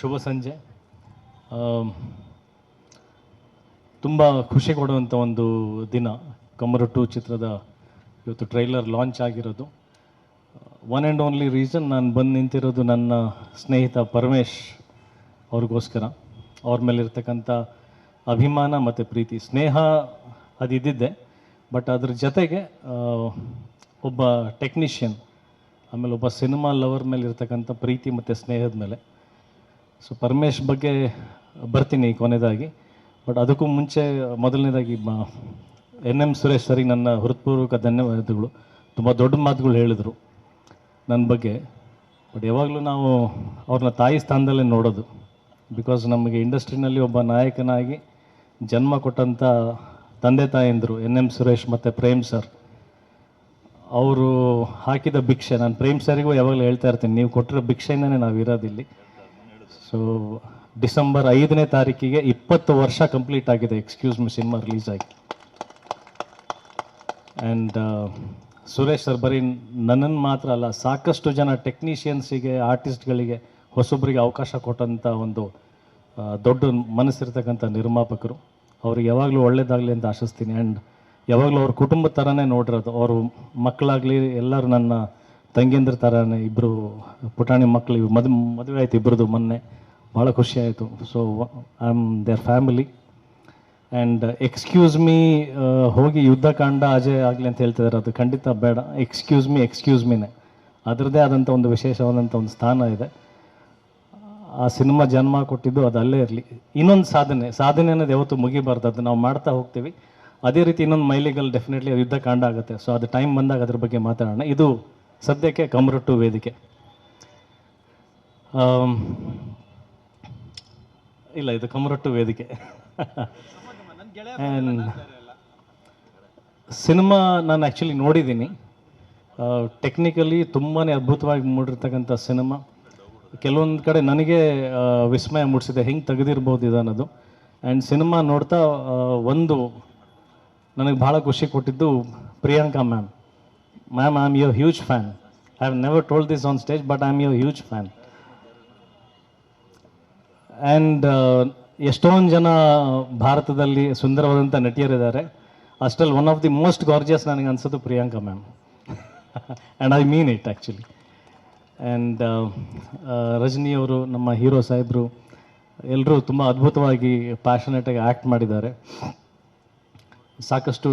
ಶುಭ ಸಂಜೆ. ತುಂಬ ಖುಷಿ ಕೊಡುವಂಥ ಒಂದು ದಿನ. ಕಮರು ಟು ಚಿತ್ರದ ಇವತ್ತು ಟ್ರೈಲರ್ ಲಾಂಚ್ ಆಗಿರೋದು. ಒನ್ ಆ್ಯಂಡ್ ಓನ್ಲಿ ರೀಸನ್ ನಾನು ಬಂದು ನಿಂತಿರೋದು ನನ್ನ ಸ್ನೇಹಿತ ಪರಮೇಶ್ ಅವ್ರಿಗೋಸ್ಕರ. ಅವ್ರ ಮೇಲೆ ಇರ್ತಕ್ಕಂಥ ಅಭಿಮಾನ ಮತ್ತು ಪ್ರೀತಿ. ಸ್ನೇಹ ಅದು ಇದ್ದಿದ್ದೆ. ಬಟ್ ಅದ್ರ ಜೊತೆಗೆ ಒಬ್ಬ ಟೆಕ್ನಿಷಿಯನ್ ಆಮೇಲೆ ಒಬ್ಬ ಸಿನಿಮಾ ಲವರ್ ಮೇಲೆ ಇರ್ತಕ್ಕಂಥ ಪ್ರೀತಿ ಮತ್ತು ಸ್ನೇಹದ ಮೇಲೆ. ಸೊ ಪರಮೇಶ್ ಬಗ್ಗೆ ಬರ್ತೀನಿ ಕೊನೆಯದಾಗಿ ಬಟ್ ಅದಕ್ಕೂ ಮುಂಚೆ, ಮೊದಲನೇದಾಗಿ ಎನ್ ಎಂ ಸುರೇಶ್ ಸರಿಗೆ ನನ್ನ ಹೃತ್ಪೂರ್ವಕ ಧನ್ಯವಾದಗಳು. ತುಂಬ ದೊಡ್ಡ ಮಾತುಗಳು ಹೇಳಿದರು ನನ್ನ ಬಗ್ಗೆ. ಬಟ್ ಯಾವಾಗಲೂ ನಾವು ಅವ್ರನ್ನ ತಾಯಿ ಸ್ಥಾನದಲ್ಲೇ ನೋಡೋದು. ಬಿಕಾಸ್ ನಮಗೆ ಇಂಡಸ್ಟ್ರಿನಲ್ಲಿ ಒಬ್ಬ ನಾಯಕನಾಗಿ ಜನ್ಮ ಕೊಟ್ಟಂಥ ತಂದೆ ತಾಯಂದರು ಎನ್ ಎಂ ಸುರೇಶ್ ಮತ್ತು ಪ್ರೇಮ್ ಸರ್. ಅವರು ಹಾಕಿದ ಭಿಕ್ಷೆ, ನಾನು ಪ್ರೇಮ್ ಸರಿಗೂ ಯಾವಾಗಲೂ ಹೇಳ್ತಾ ಇರ್ತೀನಿ, ನೀವು ಕೊಟ್ಟಿರೋ ಭಿಕ್ಷೆಯಿಂದನೇ ನಾವು ಇರೋದಿಲ್ಲಿ ಸೊ ಡಿಸೆಂಬರ್ ಐದನೇ ತಾರೀಕಿಗೆ ಇಪ್ಪತ್ತು ವರ್ಷ ಕಂಪ್ಲೀಟ್ ಆಗಿದೆ. ಎಕ್ಸ್ಕ್ಯೂಸ್ ಮಿ ಸಿನಿಮಾ ರಿಲೀಸ್ ಆಗಿ. ಆ್ಯಂಡ್ ಸುರೇಶ್ ಸರ್ ಬರೀ ನನ್ನನ್ನು ಮಾತ್ರ ಅಲ್ಲ, ಸಾಕಷ್ಟು ಜನ ಟೆಕ್ನಿಷಿಯನ್ಸಿಗೆ ಆರ್ಟಿಸ್ಟ್ಗಳಿಗೆ ಹೊಸೊಬ್ಬರಿಗೆ ಅವಕಾಶ ಕೊಟ್ಟಂಥ ಒಂದು ದೊಡ್ಡ ಮನಸ್ಸಿರ್ತಕ್ಕಂಥ ನಿರ್ಮಾಪಕರು. ಅವ್ರಿಗೆ ಯಾವಾಗಲೂ ಒಳ್ಳೇದಾಗಲಿ ಅಂತ ಆಶಿಸ್ತೀನಿ. ಆ್ಯಂಡ್ ಯಾವಾಗಲೂ ಅವ್ರ ಕುಟುಂಬದ ಥರನೇ ನೋಡಿರೋದು. ಅವರು ಮಕ್ಕಳಾಗಲಿ ಎಲ್ಲರೂ ನನ್ನ ತಂಗಿಯಂದ್ರ ಥರನೇ ಇಬ್ಬರು ಪುಟಾಣಿ ಮಕ್ಕಳು ಮದ್, ಮದುವೆ ಆಯ್ತು ಇಬ್ಬರದು ಮೊನ್ನೆ. ಭಾಳ ಖುಷಿ ಆಯಿತು. So I am their family and excuse me ಹೋಗಿ ಯುದ್ಧಕಾಂಡ ಅಜಯ್ ಆಗಲಿ ಅಂತ ಹೇಳ್ತಿದ್ದಾರೆ ಅದು ಖಂಡಿತ ಬೇಡ. ಎಕ್ಸ್ಕ್ಯೂಸ್ ಮೀ ಎಕ್ಸ್ಕ್ಯೂಸ್ ಮೀನೇ ಅದರದ್ದೇ ಆದಂಥ ಒಂದು ವಿಶೇಷವಾದಂಥ ಒಂದು ಸ್ಥಾನ ಇದೆ. ಆ ಸಿನಿಮಾ ಜನ್ಮ ಕೊಟ್ಟಿದ್ದು ಅದು ಅಲ್ಲೇ ಇರಲಿ. ಇನ್ನೊಂದು ಸಾಧನೆ. ಸಾಧನೆ ಅನ್ನೋದು ಯಾವತ್ತು ಮುಗಿಬಾರ್ದು. ಅದು ನಾವು ಮಾಡ್ತಾ ಹೋಗ್ತೀವಿ. ಅದೇ ರೀತಿ ಇನ್ನೊಂದು ಮೈಲಿಗಲ್ ಡೆಫಿನೆಟ್ಲಿ ಯುದ್ಧ ಕಾಂಡ ಆಗುತ್ತೆ. ಸೊ ಅದು ಟೈಮ್ ಬಂದಾಗ ಅದ್ರ ಬಗ್ಗೆ ಮಾತಾಡೋಣ. ಇದು ಸದ್ಯಕ್ಕೆ ಕಮರಟ್ಟು ವೇದಿಕೆ. ಇಲ್ಲ, ಇದು ಕಮರಟ್ಟು ವೇದಿಕೆ. ಸಿನಿಮಾ ನಾನು ಆ್ಯಕ್ಚುಲಿ ನೋಡಿದ್ದೀನಿ. ಟೆಕ್ನಿಕಲಿ ತುಂಬಾ ಅದ್ಭುತವಾಗಿ ಮೂಡಿರ್ತಕ್ಕಂಥ ಸಿನಿಮಾ. ಕೆಲವೊಂದು ಕಡೆ ನನಗೆ ವಿಸ್ಮಯ ಮೂಡಿಸಿದೆ. ಹೆಂಗೆ ತೆಗೆದಿರ್ಬೋದು ಇದು ಅನ್ನೋದು ಆ್ಯಂಡ್ ಸಿನಿಮಾ ನೋಡ್ತಾ ಒಂದು ನನಗೆ ಭಾಳ ಖುಷಿ ಕೊಟ್ಟಿದ್ದು Priyanka ma'am. Ma'am I'm your huge huge fan I have never on but I am your huge fan and ಎಷ್ಟೊಂದು ಜನ ಭಾರತದಲ್ಲಿ ಸುಂದರವಾದಂಥ ನಟಿಯರಿದ್ದಾರೆ. ಅಷ್ಟಲ್ಲಿ one of the most gorgeous ನನಗೆ ಅನ್ಸೋದು Priyanka ma'am and I mean it actually and ರಜನಿಯವರು ನಮ್ಮ hero ಸಾಹೇಬರು ಎಲ್ಲರೂ ತುಂಬ ಅದ್ಭುತವಾಗಿ ಪ್ಯಾಷನೇಟಾಗಿ ಆ್ಯಕ್ಟ್ ಮಾಡಿದ್ದಾರೆ. ಸಾಕಷ್ಟು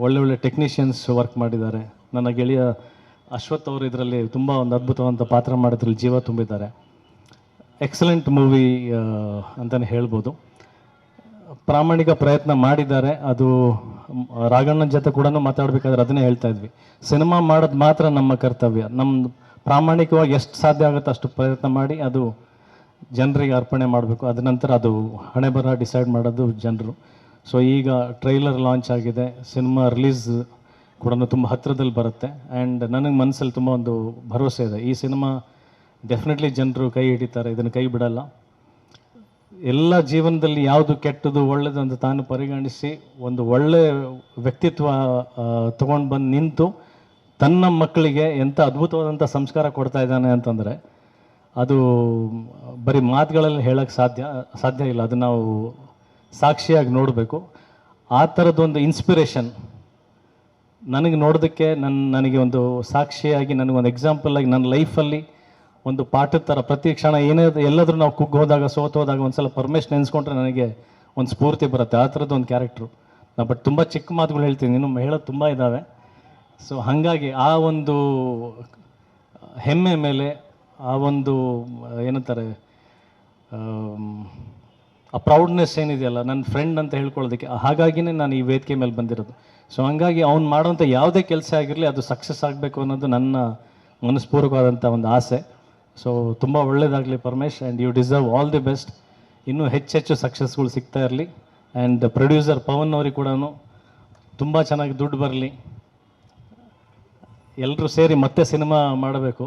ಒಳ್ಳೆ ಒಳ್ಳೆ ಟೆಕ್ನಿಷಿಯನ್ಸ್ ವರ್ಕ್ ಮಾಡಿದ್ದಾರೆ. ನನ್ನ ಗೆಳೆಯ ಅಶ್ವಥ್ ಅವರು ಇದರಲ್ಲಿ ತುಂಬ ಒಂದು ಅದ್ಭುತವಾದ ಪಾತ್ರ ಮಾಡೋದ್ರಲ್ಲಿ ಜೀವ ತುಂಬಿದ್ದಾರೆ. ಎಕ್ಸಲೆಂಟ್ ಮೂವಿ ಅಂತಲೇ ಹೇಳ್ಬೋದು. ಪ್ರಾಮಾಣಿಕ ಪ್ರಯತ್ನ ಮಾಡಿದ್ದಾರೆ. ಅದು ರಾಘಣ್ಣನ ಜೊತೆ ಕೂಡ ಮಾತಾಡಬೇಕಾದ್ರೆ ಅದನ್ನೇ ಹೇಳ್ತಾ ಇದ್ವಿ. ಸಿನಿಮಾ ಮಾಡೋದು ಮಾತ್ರ ನಮ್ಮ ಕರ್ತವ್ಯ. ನಮ್ಮ ಪ್ರಾಮಾಣಿಕವಾಗಿ ಎಷ್ಟು ಸಾಧ್ಯ ಆಗುತ್ತೋ ಅಷ್ಟು ಪ್ರಯತ್ನ ಮಾಡಿ ಅದು ಜನರಿಗೆ ಅರ್ಪಣೆ ಮಾಡಬೇಕು. ಅದ ನಂತರ ಅದು ಹಣೆ ಬರ ಡಿಸೈಡ್ ಮಾಡೋದು ಜನರು. ಸೊ ಈಗ ಟ್ರೈಲರ್ ಲಾಂಚ್ ಆಗಿದೆ. ಸಿನಿಮಾ ರಿಲೀಸ್ ಕೂಡ ತುಂಬ ಹತ್ತಿರದಲ್ಲಿ ಬರುತ್ತೆ. ಆ್ಯಂಡ್ ನನಗೆ ಮನಸ್ಸಲ್ಲಿ ತುಂಬ ಒಂದು ಭರವಸೆ ಇದೆ. ಈ ಸಿನಿಮಾ ಡೆಫಿನೆಟ್ಲಿ ಜನರು ಕೈ ಹಿಡಿತಾರೆ. ಇದನ್ನು ಕೈ ಬಿಡಲ್ಲ. ಎಲ್ಲ ಜೀವನದಲ್ಲಿ ಯಾವುದು ಕೆಟ್ಟದು ಒಳ್ಳೆಯದು ಅಂತ ತಾನು ಪರಿಗಣಿಸಿ ಒಂದು ಒಳ್ಳೆ ವ್ಯಕ್ತಿತ್ವ ತೊಗೊಂಡು ಬಂದು ನಿಂತು ತನ್ನ ಮಕ್ಕಳಿಗೆ ಎಂಥ ಅದ್ಭುತವಾದಂಥ ಸಂಸ್ಕಾರ ಕೊಡ್ತಾ ಇದ್ದಾನೆ ಅಂತಂದರೆ ಅದು ಬರೀ ಮಾತುಗಳಲ್ಲಿ ಹೇಳೋಕ್ಕೆ ಸಾಧ್ಯ ಸಾಧ್ಯ ಇಲ್ಲ. ಅದು ನಾವು ಸಾಕ್ಷಿಯಾಗಿ ನೋಡಬೇಕು. ಆ ಥರದ್ದೊಂದು ಇನ್ಸ್ಪಿರೇಷನ್ ನನಗೆ ನೋಡೋದಕ್ಕೆ ನನ್ನ ನನಗೆ ಒಂದು ಸಾಕ್ಷಿಯಾಗಿ ನನಗೊಂದು ಎಕ್ಸಾಂಪಲಾಗಿ ನನ್ನ ಲೈಫಲ್ಲಿ ಒಂದು ಪಾಠದ ಥರ ಪ್ರತಿ ಕ್ಷಣ ಏನೇ ಎಲ್ಲಾದರೂ ನಾವು ಕುಗ್ಗೋದಾಗ ಸೋತೋದಾಗ ಸೋತು ಸಲ ಪರ್ಮೇಶ್ ನೆನೆಸ್ಕೊಂಡ್ರೆ ನನಗೆ ಒಂದು ಸ್ಫೂರ್ತಿ ಬರುತ್ತೆ. ಆ ಥರದ್ದು ಒಂದು ಕ್ಯಾರೆಕ್ಟ್ರು ನಾ ಬಟ್ ತುಂಬ ಚಿಕ್ಕ ಮಾತುಗಳು ಹೇಳ್ತೀನಿ. ಇನ್ನು ಹೇಳೋದು ತುಂಬ ಇದ್ದಾವೆ ಸೊ ಹಾಗಾಗಿ ಆ ಒಂದು ಹೆಮ್ಮೆ ಮೇಲೆ ಆ ಒಂದು, ಏನಂತಾರೆ ಆ ಪ್ರೌಡ್ನೆಸ್ ಏನಿದೆಯಲ್ಲ ನನ್ನ ಫ್ರೆಂಡ್ ಅಂತ ಹೇಳ್ಕೊಳ್ಳೋದಕ್ಕೆ ಹಾಗಾಗಿನೇ ನಾನು ಈ ವೇದಿಕೆ ಮೇಲೆ ಬಂದಿರೋದು. ಸೊ ಹಂಗಾಗಿ ಅವ್ನು ಮಾಡೋಂಥ ಯಾವುದೇ ಕೆಲಸ ಆಗಿರಲಿ, ಅದು ಸಕ್ಸಸ್ ಆಗಬೇಕು ಅನ್ನೋದು ನನ್ನ ಮನಸ್ಪೂರ್ವಕವಾದಂಥ ಒಂದು ಆಸೆ. ಸೊ ತುಂಬ ಒಳ್ಳೆಯದಾಗಲಿ Paramesh and you deserve all the best ಇನ್ನೂ ಹೆಚ್ಚೆಚ್ಚು ಸಕ್ಸಸ್ಗಳು ಸಿಗ್ತಾ ಇರಲಿ. ಆ್ಯಂಡ್ ಪ್ರೊಡ್ಯೂಸರ್ ಪವನ್ ಅವ್ರಿಗೆ ಕೂಡ ತುಂಬ ಚೆನ್ನಾಗಿ ದುಡ್ಡು ಬರಲಿ. ಎಲ್ಲರೂ ಸೇರಿ ಮತ್ತೆ ಸಿನಿಮಾ ಮಾಡಬೇಕು.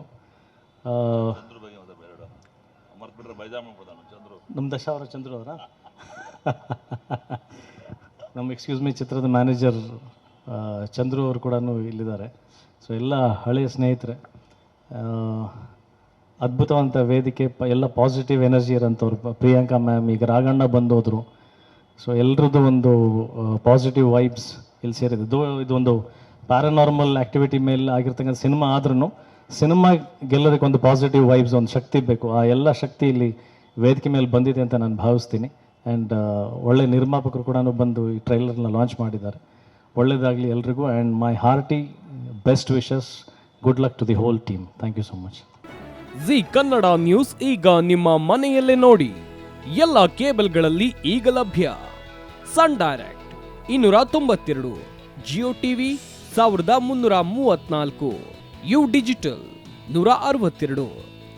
ನಮ್ಮ ದಶಾವರ ಚಂದ್ರು ಅವರ. ನಮ್ಮ ಎಕ್ಸ್ಕ್ಯೂಸ್ ಮೀ ಚಿತ್ರದ ಮ್ಯಾನೇಜರ್ ಚಂದ್ರು ಅವರು ಕೂಡ ಇಲ್ಲಿದ್ದಾರೆ. ಸೊ ಎಲ್ಲ ಹಳೆಯ ಸ್ನೇಹಿತರೆ ಅದ್ಭುತವಂತ ವೇದಿಕೆ, ಪ, ಎಲ್ಲ ಪಾಸಿಟಿವ್ ಎನರ್ಜಿ ಇರೋಂಥವ್ರು. ಪ್ರಿಯಾಂಕಾ ಮ್ಯಾಮ್ ಈಗ ರಾಗಣ್ಣ ಬಂದೋದ್ರು. ಸೊ ಎಲ್ರದ್ದು ಒಂದು ಪಾಸಿಟಿವ್ ವೈಬ್ಸ್ ಇಲ್ಲಿ ಸೇರಿದೆ. ದೋ ಇದೊಂದು ಪ್ಯಾರಾನಾರ್ಮಲ್ ಆ್ಯಕ್ಟಿವಿಟಿ ಮೇಲೆ ಆಗಿರ್ತಕ್ಕಂಥ ಸಿನಿಮಾ ಆದ್ರೂ ಸಿನಿಮಾ ಗೆಲ್ಲೋದಕ್ಕೆ ಒಂದು ಪಾಸಿಟಿವ್ ವೈಬ್ಸ್ ಒಂದು ಶಕ್ತಿ ಬೇಕು. ಆ ಎಲ್ಲ ಶಕ್ತಿ ಇಲ್ಲಿ ವೇದಿಕೆ ಮೇಲೆ ಬಂದಿದೆ ಅಂತ ನಾನು ಭಾವಿಸ್ತೀನಿ. ಆ್ಯಂಡ್ ಒಳ್ಳೆ ನಿರ್ಮಾಪಕರು ಕೂಡ ಬಂದು ಈ ಟ್ರೈಲರ್ನ ಲಾಂಚ್ ಮಾಡಿದ್ದಾರೆ. ಒಳ್ಳೇದಾಗಲಿ ಎಲ್ರಿಗೂ and my hearty best wishes good luck to the whole team thank you so much Zee Kannada news ಈಗ ನಿಮ್ಮ ಮನೆಯಲ್ಲೇ ನೋಡಿ. ಎಲ್ಲ ಕೇಬಲ್ಗಳಲ್ಲಿ ಈಗ ಲಭ್ಯ. ಸನ್ ಡೈರೆಕ್ಟ್ ಇನ್ನೂರ ತೊಂಬತ್ತೆರಡು, ಜಿಯೋ ಟಿವಿ ಸಾವಿರದ ಮುನ್ನೂರ ಮೂವತ್ನಾಲ್ಕು ಯು ಡಿಜಿಟಲ್ ನೂರ ಅರವತ್ತೆರಡು,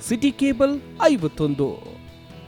ಸಿಟಿ ಕೇಬಲ್ ಐವತ್ತೊಂದು.